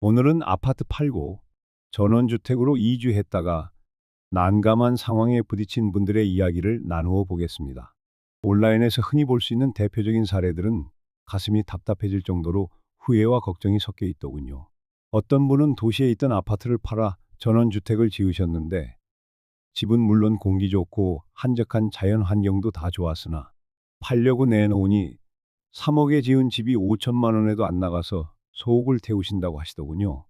오늘은 아파트 팔고 전원주택으로 이주했다가 난감한 상황에 부딪힌 분들의 이야기를 나누어 보겠습니다. 온라인에서 흔히 볼 수 있는 대표적인 사례들은 가슴이 답답해질 정도로 후회와 걱정이 섞여 있더군요. 어떤 분은 도시에 있던 아파트를 팔아 전원주택을 지으셨는데 집은 물론 공기 좋고 한적한 자연 환경도 다 좋았으나 팔려고 내놓으니 3억에 지은 집이 5천만 원에도 안 나가서 속을 태우신다고 하시더군요.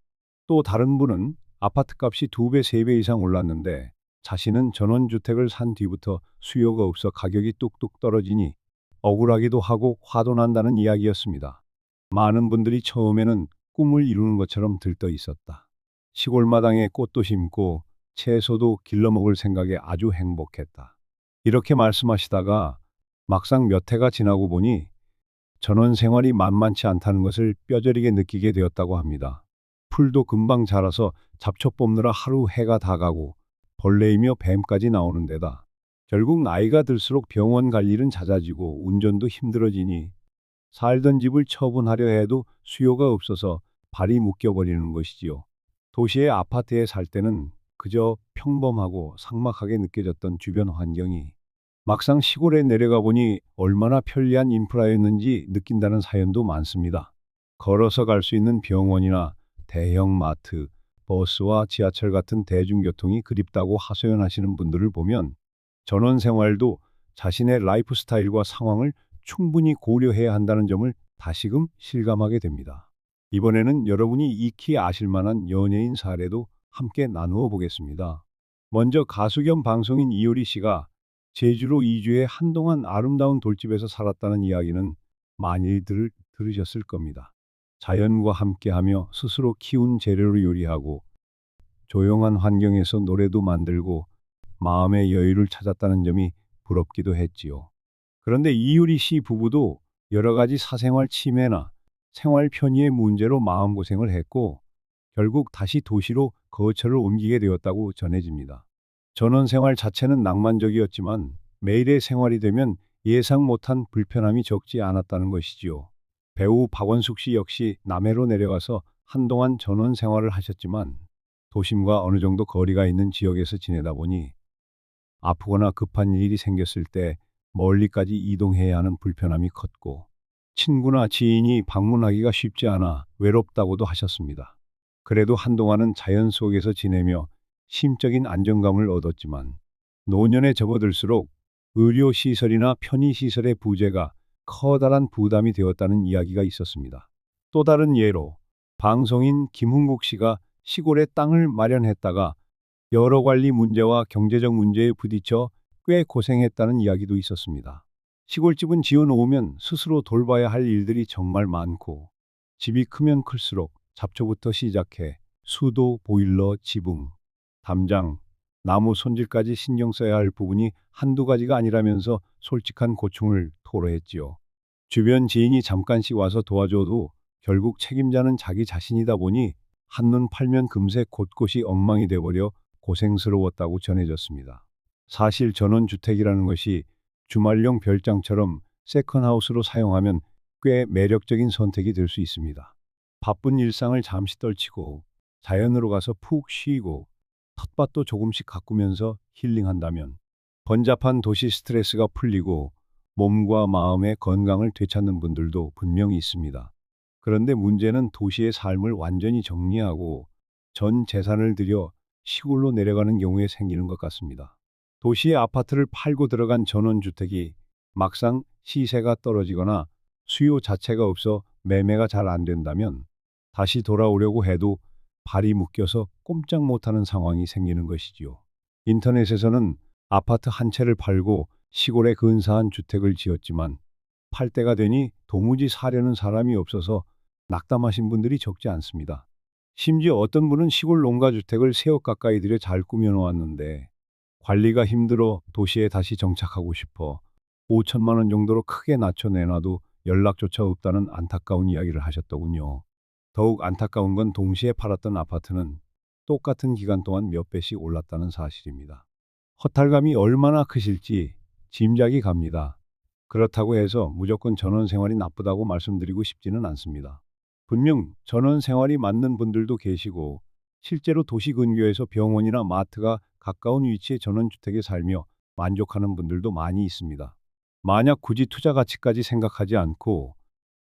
또 다른 분은 아파트 값이 2배, 3배 이상 올랐는데 자신은 전원주택을 산 뒤부터 수요가 없어 가격이 뚝뚝 떨어지니 억울하기도 하고 화도 난다는 이야기였습니다. 많은 분들이 처음에는 꿈을 이루는 것처럼 들떠 있었다. 시골 마당에 꽃도 심고 채소도 길러 먹을 생각에 아주 행복했다. 이렇게 말씀하시다가 막상 몇 해가 지나고 보니 전원 생활이 만만치 않다는 것을 뼈저리게 느끼게 되었다고 합니다. 풀도 금방 자라서 잡초 뽑느라 하루 해가 다 가고 벌레이며 뱀까지 나오는 데다 결국 나이가 들수록 병원 갈 일은 잦아지고 운전도 힘들어지니 살던 집을 처분하려 해도 수요가 없어서 발이 묶여버리는 것이지요. 도시의 아파트에 살 때는 그저 평범하고 삭막하게 느껴졌던 주변 환경이 막상 시골에 내려가 보니 얼마나 편리한 인프라였는지 느낀다는 사연도 많습니다. 걸어서 갈 수 있는 병원이나 대형 마트, 버스와 지하철 같은 대중교통이 그립다고 하소연하시는 분들을 보면 전원 생활도 자신의 라이프 스타일과 상황을 충분히 고려해야 한다는 점을 다시금 실감하게 됩니다. 이번에는 여러분이 익히 아실 만한 연예인 사례도 함께 나누어 보겠습니다. 먼저 가수 겸 방송인 이효리 씨가 제주로 이주해 한동안 아름다운 돌집에서 살았다는 이야기는 많이들 들으셨을 겁니다. 자연과 함께하며 스스로 키운 재료로 요리하고 조용한 환경에서 노래도 만들고 마음의 여유를 찾았다는 점이 부럽기도 했지요. 그런데 이유리 씨 부부도 여러 가지 사생활 침해나 생활 편의의 문제로 마음고생을 했고 결국 다시 도시로 거처를 옮기게 되었다고 전해집니다. 전원 생활 자체는 낭만적이었지만 매일의 생활이 되면 예상 못한 불편함이 적지 않았다는 것이지요. 배우 박원숙 씨 역시 남해로 내려가서 한동안 전원 생활을 하셨지만 도심과 어느 정도 거리가 있는 지역에서 지내다 보니 아프거나 급한 일이 생겼을 때 멀리까지 이동해야 하는 불편함이 컸고 친구나 지인이 방문하기가 쉽지 않아 외롭다고도 하셨습니다. 그래도 한동안은 자연 속에서 지내며 심적인 안정감을 얻었지만 노년에 접어들수록 의료 시설이나 편의 시설의 부재가 커다란 부담이 되었다는 이야기가 있었습니다. 또 다른 예로 방송인 김흥국 씨가 시골에 땅을 마련했다가 여러 관리 문제와 경제적 문제에 부딪혀 꽤 고생했다는 이야기도 있었습니다. 시골집은 지어 놓으면 스스로 돌봐야 할 일들이 정말 많고 집이 크면 클수록 잡초부터 시작해 수도, 보일러, 지붕, 담장, 나무 손질까지 신경 써야 할 부분이 한두 가지가 아니라면서 솔직한 고충을 토로했지요. 주변 지인이 잠깐씩 와서 도와줘도 결국 책임자는 자기 자신이다 보니 한눈 팔면 금세 곳곳이 엉망이 돼버려 고생스러웠다고 전해졌습니다. 사실 전원주택이라는 것이 주말용 별장처럼 세컨하우스로 사용하면 꽤 매력적인 선택이 될 수 있습니다. 바쁜 일상을 잠시 떨치고 자연으로 가서 푹 쉬고 텃밭도 조금씩 가꾸면서 힐링한다면 번잡한 도시 스트레스가 풀리고 몸과 마음의 건강을 되찾는 분들도 분명히 있습니다. 그런데 문제는 도시의 삶을 완전히 정리하고 전 재산을 들여 시골로 내려가는 경우에 생기는 것 같습니다. 도시의 아파트를 팔고 들어간 전원주택이 막상 시세가 떨어지거나 수요 자체가 없어 매매가 잘 안 된다면 다시 돌아오려고 해도 발이 묶여서 꼼짝 못하는 상황이 생기는 것이지요. 인터넷에서는 아파트 한 채를 팔고 시골에 근사한 주택을 지었지만 팔 때가 되니 도무지 사려는 사람이 없어서 낙담하신 분들이 적지 않습니다. 심지어 어떤 분은 시골 농가주택을 세억 가까이 들여 잘 꾸며놓았는데 관리가 힘들어 도시에 다시 정착하고 싶어 5천만 원 정도로 크게 낮춰 내놔도 연락조차 없다는 안타까운 이야기를 하셨더군요. 더욱 안타까운 건 동시에 팔았던 아파트는 똑같은 기간 동안 몇 배씩 올랐다는 사실입니다. 허탈감이 얼마나 크실지 짐작이 갑니다. 그렇다고 해서 무조건 전원 생활이 나쁘다고 말씀드리고 싶지는 않습니다. 분명 전원 생활이 맞는 분들도 계시고 실제로 도시 근교에서 병원이나 마트가 가까운 위치의 전원주택에 살며 만족하는 분들도 많이 있습니다. 만약 굳이 투자 가치까지 생각하지 않고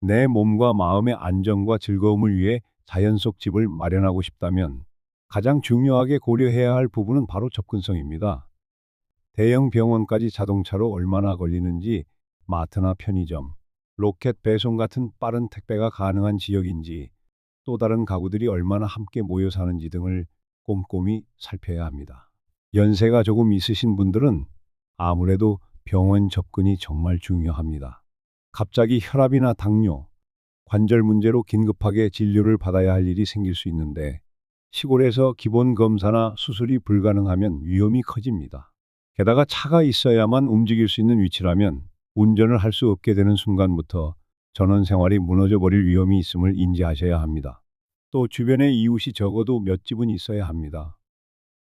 내 몸과 마음의 안정과 즐거움을 위해 자연 속 집을 마련하고 싶다면 가장 중요하게 고려해야 할 부분은 바로 접근성입니다. 대형 병원까지 자동차로 얼마나 걸리는지, 마트나 편의점, 로켓 배송 같은 빠른 택배가 가능한 지역인지, 또 다른 가구들이 얼마나 함께 모여 사는지 등을 꼼꼼히 살펴야 합니다. 연세가 조금 있으신 분들은 아무래도 병원 접근이 정말 중요합니다. 갑자기 혈압이나 당뇨, 관절 문제로 긴급하게 진료를 받아야 할 일이 생길 수 있는데 시골에서 기본 검사나 수술이 불가능하면 위험이 커집니다. 게다가 차가 있어야만 움직일 수 있는 위치라면 운전을 할 수 없게 되는 순간부터 전원 생활이 무너져 버릴 위험이 있음을 인지하셔야 합니다. 또 주변에 이웃이 적어도 몇 집은 있어야 합니다.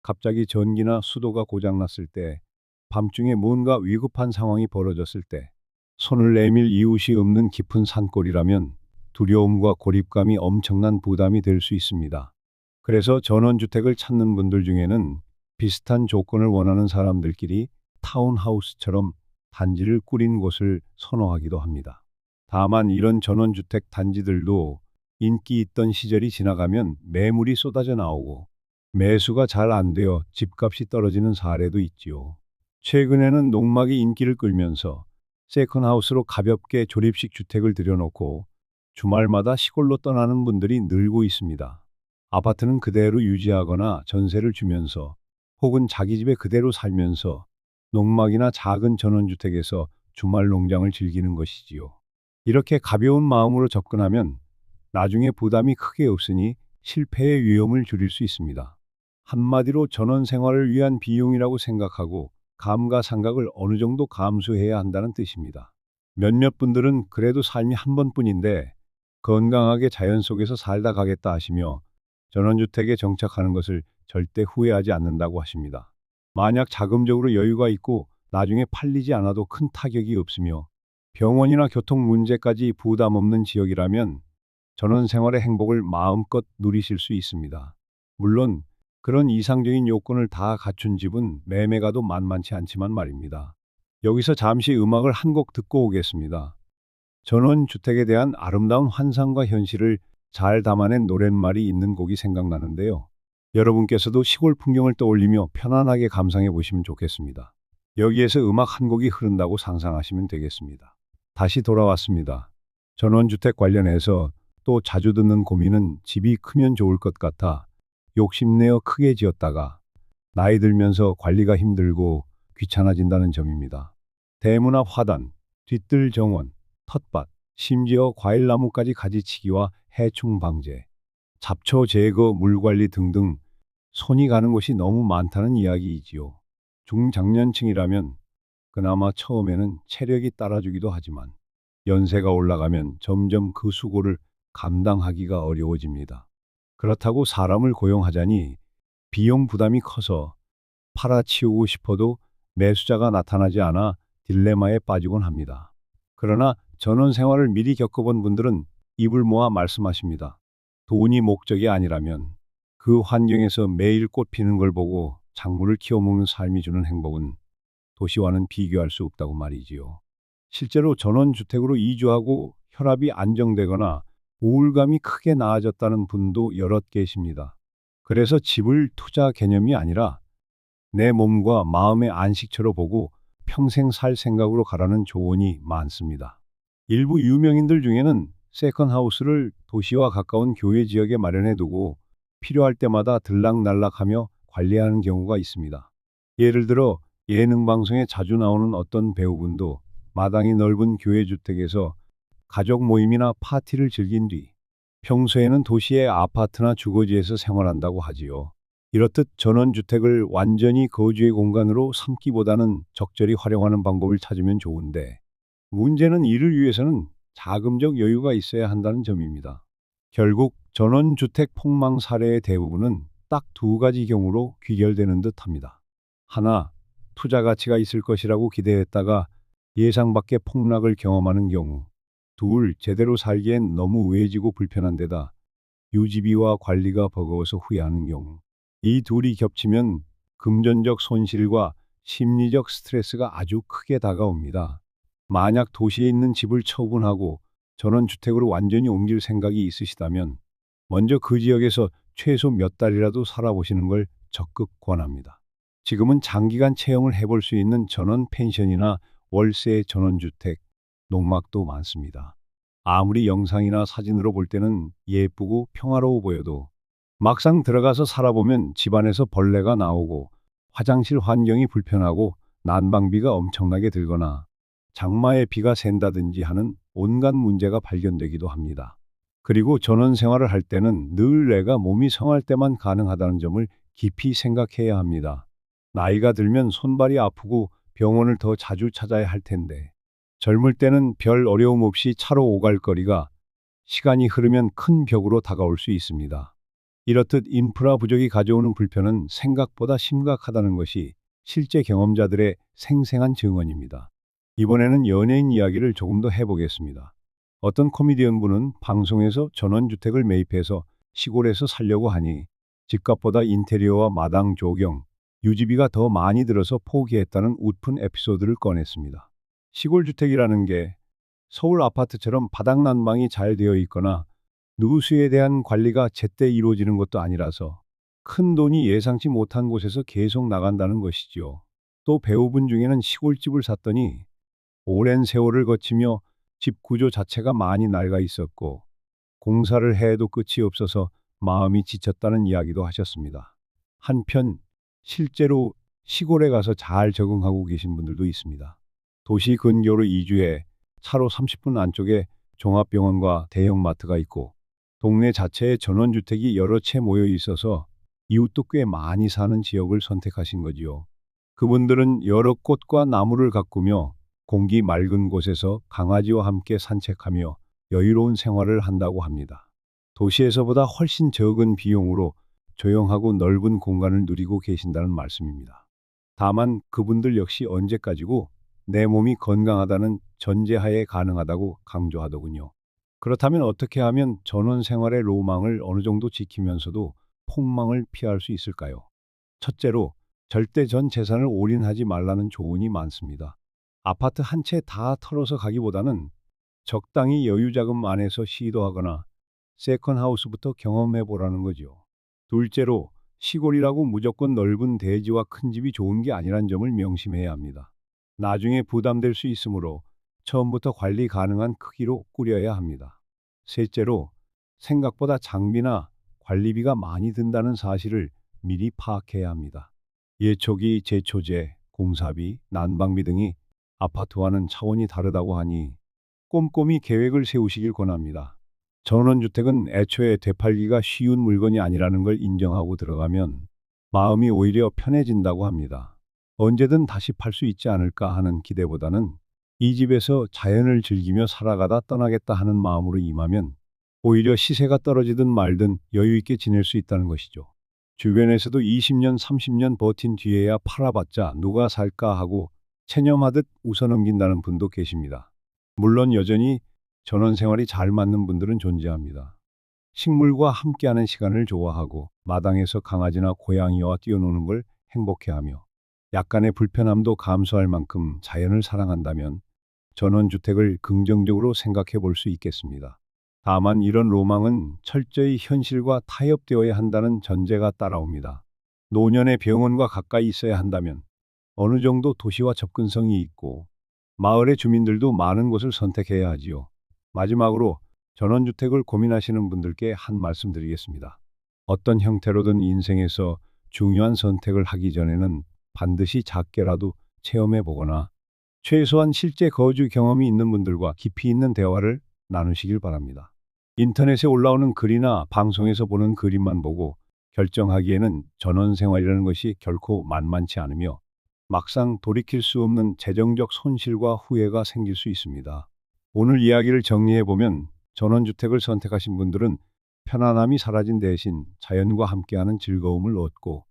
갑자기 전기나 수도가 고장났을 때, 밤중에 뭔가 위급한 상황이 벌어졌을 때, 손을 내밀 이웃이 없는 깊은 산골이라면 두려움과 고립감이 엄청난 부담이 될 수 있습니다. 그래서 전원주택을 찾는 분들 중에는 비슷한 조건을 원하는 사람들끼리 타운하우스처럼 단지를 꾸린 곳을 선호하기도 합니다. 다만 이런 전원주택 단지들도 인기 있던 시절이 지나가면 매물이 쏟아져 나오고 매수가 잘 안 되어 집값이 떨어지는 사례도 있지요. 최근에는 농막이 인기를 끌면서 세컨하우스로 가볍게 조립식 주택을 들여놓고 주말마다 시골로 떠나는 분들이 늘고 있습니다. 아파트는 그대로 유지하거나 전세를 주면서 혹은 자기 집에 그대로 살면서 농막이나 작은 전원주택에서 주말 농장을 즐기는 것이지요. 이렇게 가벼운 마음으로 접근하면 나중에 부담이 크게 없으니 실패의 위험을 줄일 수 있습니다. 한마디로 전원 생활을 위한 비용이라고 생각하고 감가상각을 어느 정도 감수해야 한다는 뜻입니다. 몇몇 분들은 그래도 삶이 한 번뿐인데 건강하게 자연 속에서 살다 가겠다 하시며 전원주택에 정착하는 것을 절대 후회하지 않는다고 하십니다. 만약 자금적으로 여유가 있고 나중에 팔리지 않아도 큰 타격이 없으며 병원이나 교통 문제까지 부담 없는 지역이라면 전원 생활의 행복을 마음껏 누리실 수 있습니다. 물론 그런 이상적인 요건을 다 갖춘 집은 매매가도 만만치 않지만 말입니다. 여기서 잠시 음악을 한 곡 듣고 오겠습니다. 전원주택에 대한 아름다운 환상과 현실을 잘 담아낸 노랫말이 있는 곡이 생각나는데요. 여러분께서도 시골 풍경을 떠올리며 편안하게 감상해 보시면 좋겠습니다. 여기에서 음악 한 곡이 흐른다고 상상하시면 되겠습니다. 다시 돌아왔습니다. 전원주택 관련해서 또 자주 듣는 고민은 집이 크면 좋을 것 같아 욕심내어 크게 지었다가 나이 들면서 관리가 힘들고 귀찮아진다는 점입니다. 대문 앞 화단, 뒤뜰 정원, 텃밭, 심지어 과일나무까지 가지치기와 해충 방제, 잡초 제거, 물 관리 등등 손이 가는 곳이 너무 많다는 이야기이지요. 중장년층이라면 그나마 처음에는 체력이 따라주기도 하지만 연세가 올라가면 점점 그 수고를 감당하기가 어려워집니다. 그렇다고 사람을 고용하자니 비용 부담이 커서 팔아치우고 싶어도 매수자가 나타나지 않아 딜레마에 빠지곤 합니다. 그러나 전원 생활을 미리 겪어본 분들은 입을 모아 말씀하십니다. 돈이 목적이 아니라면 그 환경에서 매일 꽃 피는 걸 보고 작물을 키워먹는 삶이 주는 행복은 도시와는 비교할 수 없다고 말이지요. 실제로 전원주택으로 이주하고 혈압이 안정되거나 우울감이 크게 나아졌다는 분도 여럿 계십니다. 그래서 집을 투자 개념이 아니라 내 몸과 마음의 안식처로 보고 평생 살 생각으로 가라는 조언이 많습니다. 일부 유명인들 중에는 세컨하우스를 도시와 가까운 교외 지역에 마련해 두고 필요할 때마다 들락날락하며 관리하는 경우가 있습니다. 예를 들어 예능 방송에 자주 나오는 어떤 배우분도 마당이 넓은 교외 주택에서 가족 모임이나 파티를 즐긴 뒤 평소에는 도시의 아파트나 주거지에서 생활한다고 하지요. 이렇듯 전원주택을 완전히 거주의 공간으로 삼기보다는 적절히 활용하는 방법을 찾으면 좋은데 문제는 이를 위해서는 자금적 여유가 있어야 한다는 점입니다. 결국 전원주택 폭망 사례의 대부분은 딱 두 가지 경우로 귀결되는 듯 합니다. 하나, 투자 가치가 있을 것이라고 기대했다가 예상 밖의 폭락을 경험하는 경우. 둘, 제대로 살기엔 너무 우회지고 불편한 데다 유지비와 관리가 버거워서 후회하는 경우. 이 둘이 겹치면 금전적 손실과 심리적 스트레스가 아주 크게 다가옵니다. 만약 도시에 있는 집을 처분하고 전원주택으로 완전히 옮길 생각이 있으시다면 먼저 그 지역에서 최소 몇 달이라도 살아보시는 걸 적극 권합니다. 지금은 장기간 체험을 해볼 수 있는 전원 펜션이나 월세 전원주택, 농막도 많습니다. 아무리 영상이나 사진으로 볼 때는 예쁘고 평화로워 보여도 막상 들어가서 살아보면 집안에서 벌레가 나오고 화장실 환경이 불편하고 난방비가 엄청나게 들거나 장마에 비가 샌다든지 하는 온갖 문제가 발견되기도 합니다. 그리고 전원 생활을 할 때는 늘 내가 몸이 성할 때만 가능하다는 점을 깊이 생각해야 합니다. 나이가 들면 손발이 아프고 병원을 더 자주 찾아야 할 텐데 젊을 때는 별 어려움 없이 차로 오갈 거리가 시간이 흐르면 큰 벽으로 다가올 수 있습니다. 이렇듯 인프라 부족이 가져오는 불편은 생각보다 심각하다는 것이 실제 경험자들의 생생한 증언입니다. 이번에는 연예인 이야기를 조금 더 해보겠습니다. 어떤 코미디언 분은 방송에서 전원주택을 매입해서 시골에서 살려고 하니 집값보다 인테리어와 마당 조경, 유지비가 더 많이 들어서 포기했다는 웃픈 에피소드를 꺼냈습니다. 시골 주택이라는 게 서울 아파트처럼 바닥 난방이 잘 되어 있거나 누수에 대한 관리가 제때 이루어지는 것도 아니라서 큰 돈이 예상치 못한 곳에서 계속 나간다는 것이지요. 또 배우분 중에는 시골집을 샀더니 오랜 세월을 거치며 집 구조 자체가 많이 낡아 있었고 공사를 해도 끝이 없어서 마음이 지쳤다는 이야기도 하셨습니다. 한편 실제로 시골에 가서 잘 적응하고 계신 분들도 있습니다. 도시 근교로 이주해 차로 30분 안쪽에 종합병원과 대형마트가 있고 동네 자체에 전원주택이 여러 채 모여 있어서 이웃도 꽤 많이 사는 지역을 선택하신 거지요. 그분들은 여러 꽃과 나무를 가꾸며 공기 맑은 곳에서 강아지와 함께 산책하며 여유로운 생활을 한다고 합니다. 도시에서보다 훨씬 적은 비용으로 조용하고 넓은 공간을 누리고 계신다는 말씀입니다. 다만 그분들 역시 언제까지고 내 몸이 건강하다는 전제하에 가능하다고 강조하더군요. 그렇다면 어떻게 하면 전원 생활의 로망을 어느 정도 지키면서도 폭망을 피할 수 있을까요? 첫째로 절대 전 재산을 올인하지 말라는 조언이 많습니다. 아파트 한 채 다 털어서 가기보다는 적당히 여유 자금 안에서 시도하거나 세컨하우스부터 경험해 보라는 거죠. 둘째로 시골이라고 무조건 넓은 대지와 큰 집이 좋은 게 아니란 점을 명심해야 합니다. 나중에 부담될 수 있으므로 처음부터 관리 가능한 크기로 꾸려야 합니다. 셋째로 생각보다 장비나 관리비가 많이 든다는 사실을 미리 파악해야 합니다. 예초기, 제초제, 공사비, 난방비 등이 아파트와는 차원이 다르다고 하니 꼼꼼히 계획을 세우시길 권합니다. 전원주택은 애초에 되팔기가 쉬운 물건이 아니라는 걸 인정하고 들어가면 마음이 오히려 편해진다고 합니다. 언제든 다시 팔 수 있지 않을까 하는 기대보다는 이 집에서 자연을 즐기며 살아가다 떠나겠다 하는 마음으로 임하면 오히려 시세가 떨어지든 말든 여유 있게 지낼 수 있다는 것이죠. 주변에서도 20년, 30년 버틴 뒤에야 팔아봤자 누가 살까 하고 체념하듯 웃어넘긴다는 분도 계십니다. 물론 여전히 전원 생활이 잘 맞는 분들은 존재합니다. 식물과 함께하는 시간을 좋아하고 마당에서 강아지나 고양이와 뛰어노는 걸 행복해하며 약간의 불편함도 감수할 만큼 자연을 사랑한다면 전원주택을 긍정적으로 생각해 볼 수 있겠습니다. 다만 이런 로망은 철저히 현실과 타협되어야 한다는 전제가 따라옵니다. 노년의 병원과 가까이 있어야 한다면 어느 정도 도시와 접근성이 있고 마을의 주민들도 많은 곳을 선택해야 하지요. 마지막으로 전원주택을 고민하시는 분들께 한 말씀 드리겠습니다. 어떤 형태로든 인생에서 중요한 선택을 하기 전에는 반드시 작게라도 체험해 보거나 최소한 실제 거주 경험이 있는 분들과 깊이 있는 대화를 나누시길 바랍니다. 인터넷에 올라오는 글이나 방송에서 보는 그림만 보고 결정하기에는 전원 생활이라는 것이 결코 만만치 않으며 막상 돌이킬 수 없는 재정적 손실과 후회가 생길 수 있습니다. 오늘 이야기를 정리해 보면 전원주택을 선택하신 분들은 편안함이 사라진 대신 자연과 함께하는 즐거움을 얻고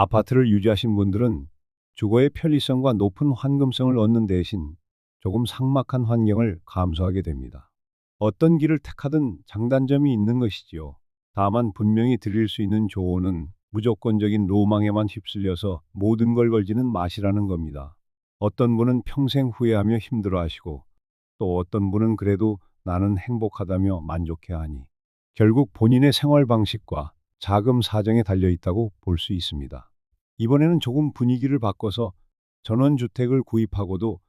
아파트를 유지하신 분들은 주거의 편리성과 높은 환금성을 얻는 대신 조금 삭막한 환경을 감수하게 됩니다. 어떤 길을 택하든 장단점이 있는 것이지요. 다만 분명히 드릴 수 있는 조언은 무조건적인 로망에만 휩쓸려서 모든 걸 걸지는 마시라는 겁니다. 어떤 분은 평생 후회하며 힘들어하시고 또 어떤 분은 그래도 나는 행복하다며 만족해하니 결국 본인의 생활 방식과 자금 사정에 달려 있다고 볼 수 있습니다. 이번에는 조금 분위기를 바꿔서 전원주택을 구입하고도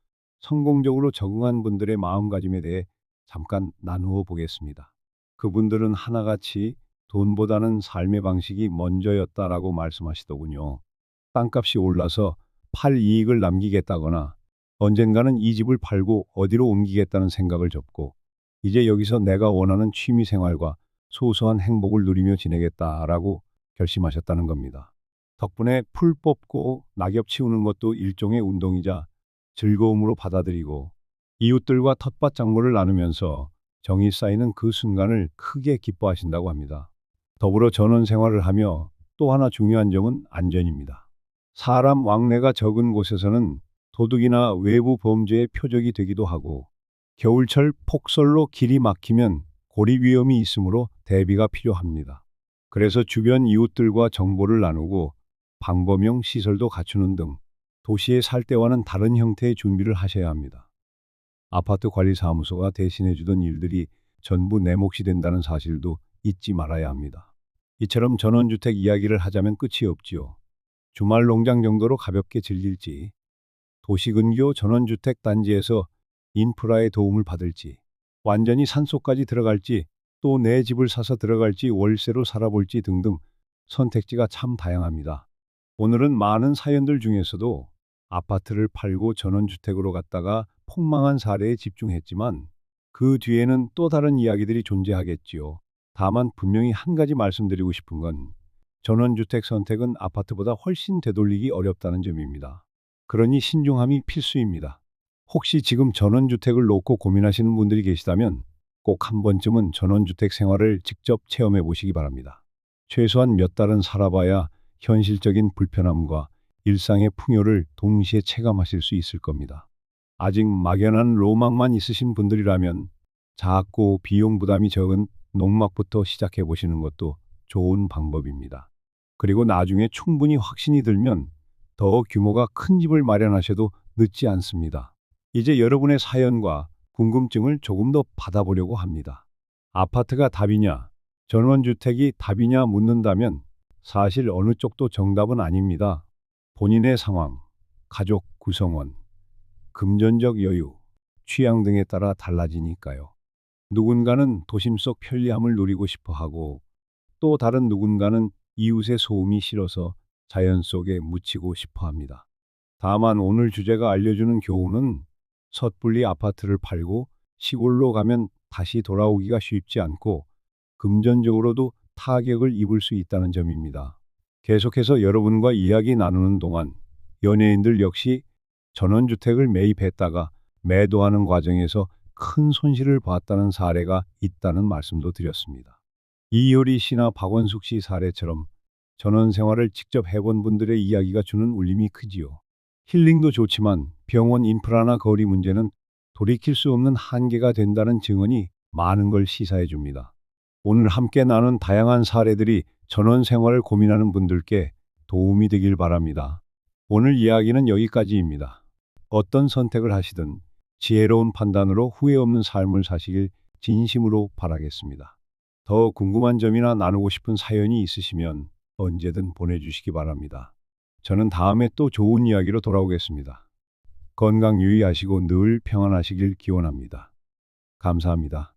성공적으로 적응한 분들의 마음가짐에 대해 잠깐 나누어 보겠습니다. 그분들은 하나같이 돈보다는 삶의 방식이 먼저였다라고 말씀하시더군요. 땅값이 올라서 팔 이익을 남기겠다거나 언젠가는 이 집을 팔고 어디로 옮기겠다는 생각을 접고 이제 여기서 내가 원하는 취미 생활과 소소한 행복을 누리며 지내겠다라고 결심하셨다는 겁니다. 덕분에 풀 뽑고 낙엽 치우는 것도 일종의 운동이자 즐거움으로 받아들이고 이웃들과 텃밭 작물을 나누면서 정이 쌓이는 그 순간을 크게 기뻐하신다고 합니다. 더불어 전원 생활을 하며 또 하나 중요한 점은 안전입니다. 사람 왕래가 적은 곳에서는 도둑이나 외부 범죄의 표적이 되기도 하고 겨울철 폭설로 길이 막히면 고리 위험이 있으므로 대비가 필요합니다. 그래서 주변 이웃들과 정보를 나누고 방범용 시설도 갖추는 등 도시에 살 때와는 다른 형태의 준비를 하셔야 합니다. 아파트 관리 사무소가 대신해 주던 일들이 전부 내 몫이 된다는 사실도 잊지 말아야 합니다. 이처럼 전원주택 이야기를 하자면 끝이 없지요. 주말 농장 정도로 가볍게 즐길지, 도시 근교 전원주택 단지에서 인프라의 도움을 받을지, 완전히 산속까지 들어갈지, 또 내 집을 사서 들어갈지 월세로 살아볼지 등등 선택지가 참 다양합니다. 오늘은 많은 사연들 중에서도 아파트를 팔고 전원주택으로 갔다가 폭망한 사례에 집중했지만 그 뒤에는 또 다른 이야기들이 존재하겠지요. 다만 분명히 한 가지 말씀드리고 싶은 건 전원주택 선택은 아파트보다 훨씬 되돌리기 어렵다는 점입니다. 그러니 신중함이 필수입니다. 혹시 지금 전원주택을 놓고 고민하시는 분들이 계시다면 꼭 한 번쯤은 전원주택 생활을 직접 체험해 보시기 바랍니다. 최소한 몇 달은 살아봐야 현실적인 불편함과 일상의 풍요를 동시에 체감하실 수 있을 겁니다. 아직 막연한 로망만 있으신 분들이라면 작고 비용 부담이 적은 농막부터 시작해 보시는 것도 좋은 방법입니다. 그리고 나중에 충분히 확신이 들면 더 규모가 큰 집을 마련하셔도 늦지 않습니다. 이제 여러분의 사연과 궁금증을 조금 더 받아보려고 합니다. 아파트가 답이냐, 전원주택이 답이냐 묻는다면 사실 어느 쪽도 정답은 아닙니다. 본인의 상황, 가족 구성원, 금전적 여유, 취향 등에 따라 달라지니까요. 누군가는 도심 속 편리함을 누리고 싶어 하고 또 다른 누군가는 이웃의 소음이 싫어서 자연 속에 묻히고 싶어 합니다. 다만 오늘 주제가 알려주는 교훈은 섣불리 아파트를 팔고 시골로 가면 다시 돌아오기가 쉽지 않고 금전적으로도 타격을 입을 수 있다는 점입니다. 계속해서 여러분과 이야기 나누는 동안 연예인들 역시 전원주택을 매입했다가 매도하는 과정에서 큰 손실을 봤다는 사례가 있다는 말씀도 드렸습니다. 이효리 씨나 박원숙 씨 사례처럼 전원 생활을 직접 해본 분들의 이야기가 주는 울림이 크지요. 힐링도 좋지만 병원 인프라나 거리 문제는 돌이킬 수 없는 한계가 된다는 증언이 많은 걸 시사해 줍니다. 오늘 함께 나눈 다양한 사례들이 전원 생활을 고민하는 분들께 도움이 되길 바랍니다. 오늘 이야기는 여기까지입니다. 어떤 선택을 하시든 지혜로운 판단으로 후회 없는 삶을 사시길 진심으로 바라겠습니다. 더 궁금한 점이나 나누고 싶은 사연이 있으시면 언제든 보내주시기 바랍니다. 저는 다음에 또 좋은 이야기로 돌아오겠습니다. 건강 유의하시고 늘 평안하시길 기원합니다. 감사합니다.